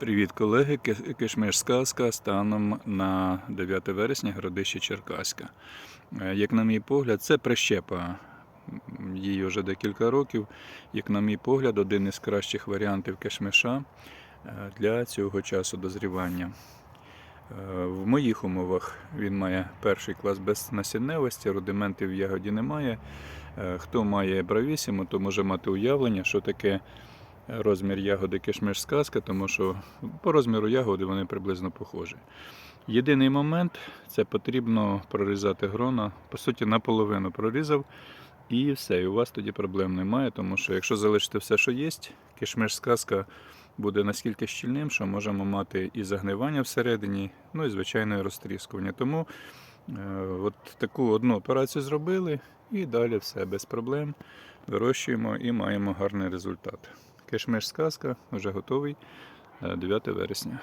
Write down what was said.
Привіт, колеги! Ки- Кишмиш сказка станом на 9 вересня, городище Черкаська. Е, Як на мій погляд, це прищепа. Їй вже декілька років. Як на мій погляд, один із кращих варіантів кишмиша е, для цього часу дозрівання. Е, В моїх умовах він має перший клас без насінневості, рудиментів в ягоді немає. Хто має бравісіму, то може мати уявлення, що таке розмір ягоди кишмиш сказка, тому що по розміру ягоди вони приблизно похожі. Єдиний момент це потрібно прорізати грона. По суті, наполовину прорізав, і все. І у вас тоді проблем немає, тому що якщо залишити все, що є, кишмиш сказка буде наскільки щільним, що можемо мати і загнивання всередині, ну і звичайне розтріскування. Тому е, от таку одну операцію зробили, і далі все без проблем. Вирощуємо і маємо гарний результат. Кишмиш сказка вже готовий е, 9 вересня.